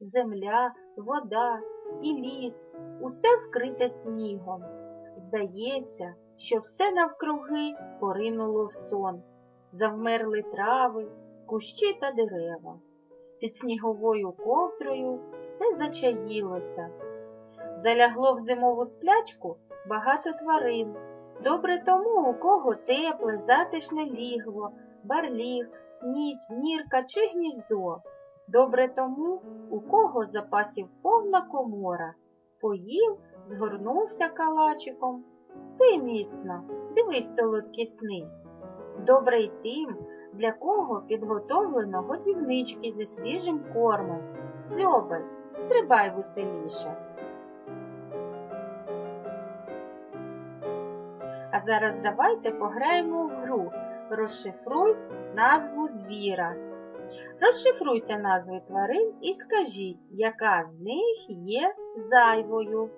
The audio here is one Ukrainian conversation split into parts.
земля, вода і ліс, усе вкрите снігом. Здається, що все навкруги поринуло в сон. Завмерли трави, кущі та дерева. Під сніговою ковдрою все зачаїлося. Залягло в зимову сплячку багато тварин. Добре тому, у кого тепле, затишне лігво, барліг, ніч, нірка чи гніздо. Добре тому, у кого запасів повна комора. Поїв, згорнувся калачиком. Спи міцно, дивись солодкі сни. Добре й тим, для кого підготовлено годівнички зі свіжим кормом. Дзьобай, стрибай веселіше. А зараз давайте пограємо в гру. Розшифруй назву звіра. Розшифруйте назви тварин і скажіть, яка з них є зайвою.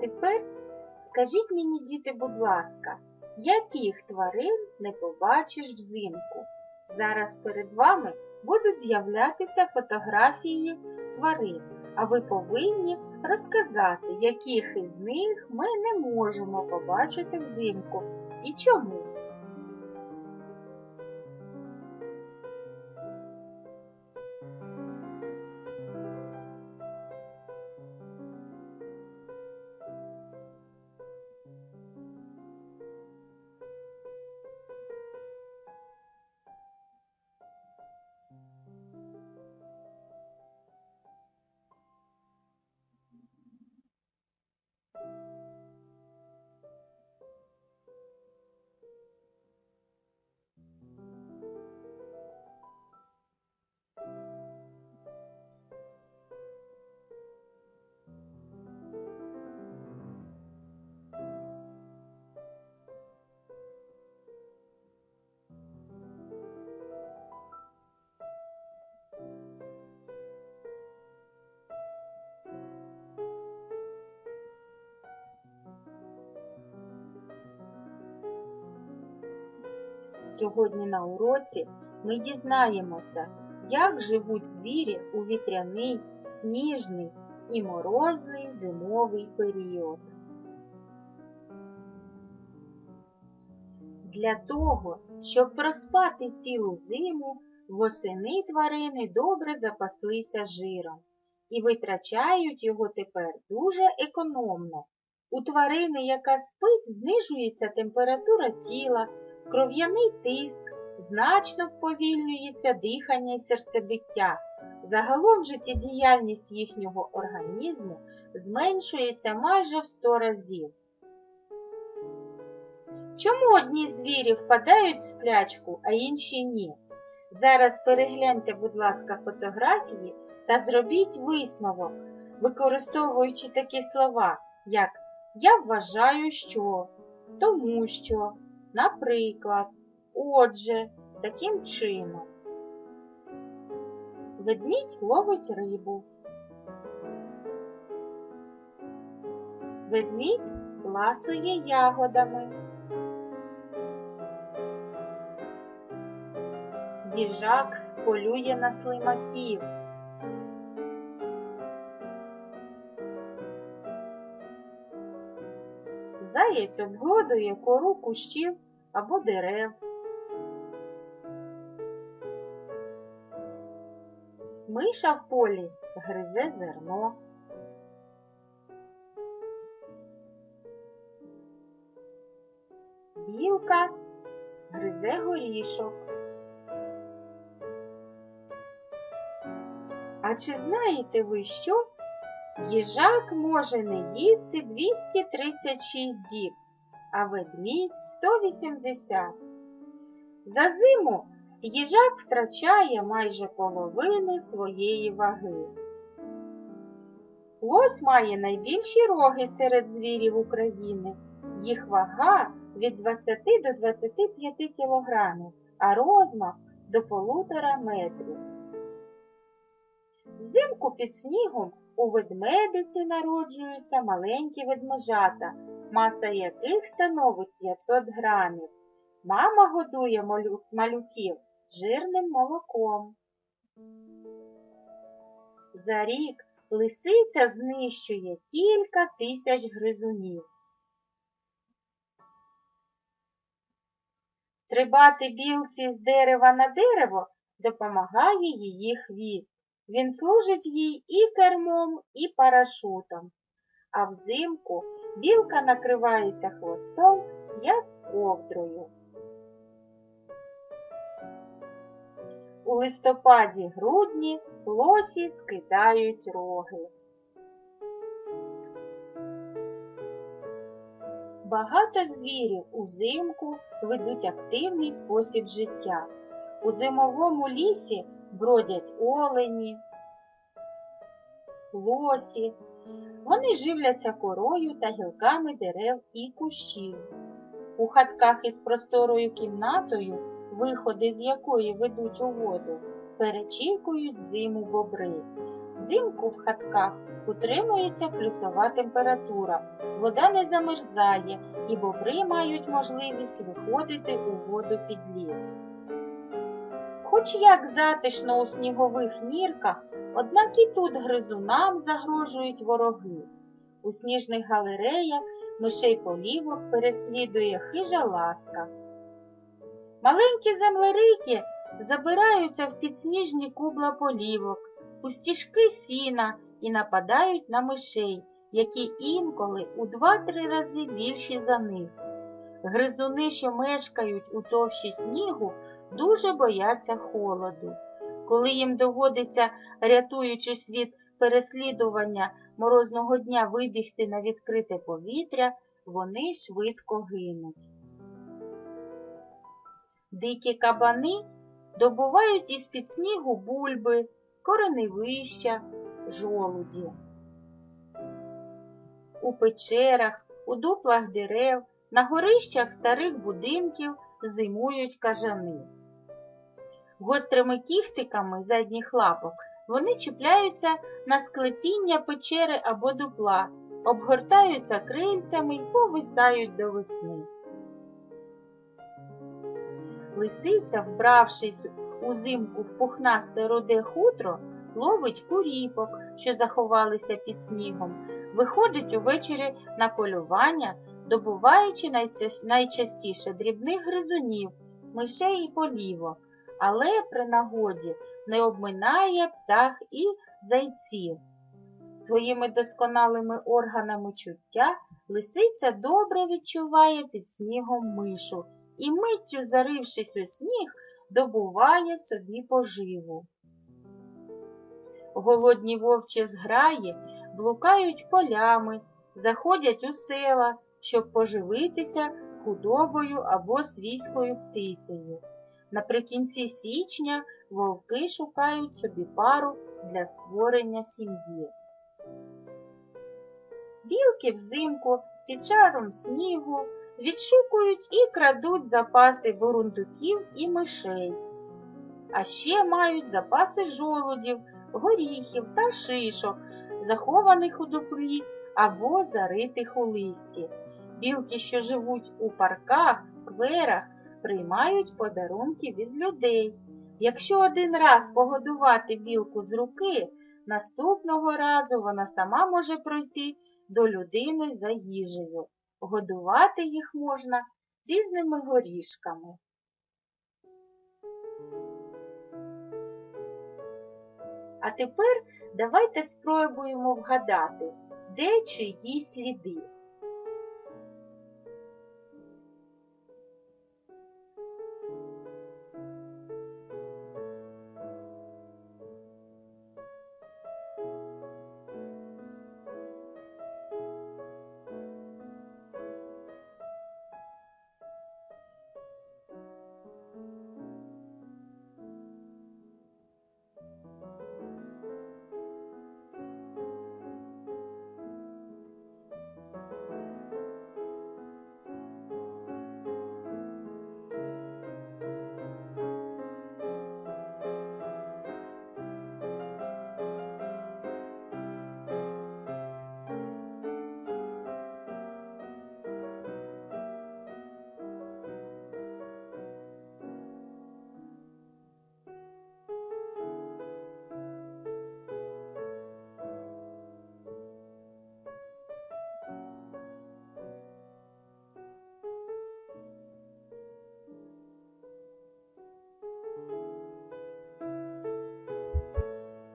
Тепер скажіть мені, діти, будь ласка, яких тварин не побачиш взимку? Зараз перед вами будуть з'являтися фотографії тварин, а ви повинні розказати, яких із них ми не можемо побачити взимку і чому. Сьогодні на уроці ми дізнаємося, як живуть звірі у вітряний, сніжний і морозний зимовий період. Для того, щоб проспати цілу зиму, восени тварини добре запаслися жиром і витрачають його тепер дуже економно. У тварини, яка спить, знижується температура тіла, кров'яний тиск, значно вповільнюється дихання і серцебиття. Загалом життєдіяльність їхнього організму зменшується майже в 100 разів. Чому одні звірі впадають в сплячку, а інші ні? Зараз перегляньте, будь ласка, фотографії та зробіть висновок, використовуючи такі слова, як я вважаю, що, тому що, наприклад, отже, таким чином. Ведмідь ловить рибу. Ведмідь ласує ягодами. Їжак полює на слимаків. Заєць обгладує кору кущів або дерев. Миша в полі гризе зерно. Білка гризе горішок. А чи знаєте ви що? Їжак може не їсти 236 діб, а ведмідь 180. За зиму їжак втрачає майже половину своєї ваги. Лось має найбільші роги серед звірів України. Їх вага від 20 до 25 кілограмів, а розмах до полутора метрів. Взимку під снігом у ведмедиці народжуються маленькі ведмежата, маса яких становить 500 грамів. Мама годує малю- малюків жирним молоком. За рік лисиця знищує кілька тисяч гризунів. Стрибати білці з дерева на дерево допомагає її хвіст. Він служить їй і кермом, і парашутом. А взимку білка накривається хвостом, як ковдрою. У листопаді-грудні лосі скидають роги. Багато звірів узимку ведуть активний спосіб життя. У зимовому лісі бродять олені, лосі. Вони живляться корою та гілками дерев і кущів. У хатках із просторою кімнатою, виходи з якої ведуть у воду, перечікують зиму бобри. Взимку в хатках утримується плюсова температура, вода не замерзає і бобри мають можливість виходити у воду під лід. Хоч як затишно у снігових нірках, однак і тут гризунам загрожують вороги. У сніжних галереях мишей полівок переслідує хижа ласка. Маленькі землерики забираються в підсніжні кубла полівок, у стіжки сіна і нападають на мишей, які інколи у два-три рази більші за них. Гризуни, що мешкають у товщі снігу, дуже бояться холоду. Коли їм доводиться, рятуючись від переслідування морозного дня, вибігти на відкрите повітря, вони швидко гинуть. Дикі кабани добувають із-під снігу бульби, кореневища, жолуді. У печерах, у дуплах дерев, на горищах старих будинків зимують кажани. Гострими кіхтиками задніх лапок вони чіпляються на склепіння печери або дупла, обгортаються крильцями й повисають до весни. Лисиця, вбравшись узимку в пухнасте роде хутро, ловить куріпок, що заховалися під снігом, виходить увечері на полювання, добуваючи найчастіше дрібних гризунів, мишей і полівок, але при нагоді не обминає птах і зайців. Своїми досконалими органами чуття лисиця добре відчуває під снігом мишу і, миттю зарившись у сніг, добуває собі поживу. Голодні вовчі зграї блукають полями, заходять у села, щоб поживитися худобою або свійською птицею. Наприкінці січня вовки шукають собі пару для створення сім'ї. Білки взимку під шаром снігу відшукують і крадуть запаси бурундуків і мишей, а ще мають запаси жолудів, горіхів та шишок, захованих у дуплі або заритих у листі. Білки, що живуть у парках, скверах, приймають подарунки від людей. Якщо один раз погодувати білку з руки, наступного разу вона сама може пройти до людини за їжею. Годувати їх можна різними горішками. А тепер давайте спробуємо вгадати, де чиї сліди.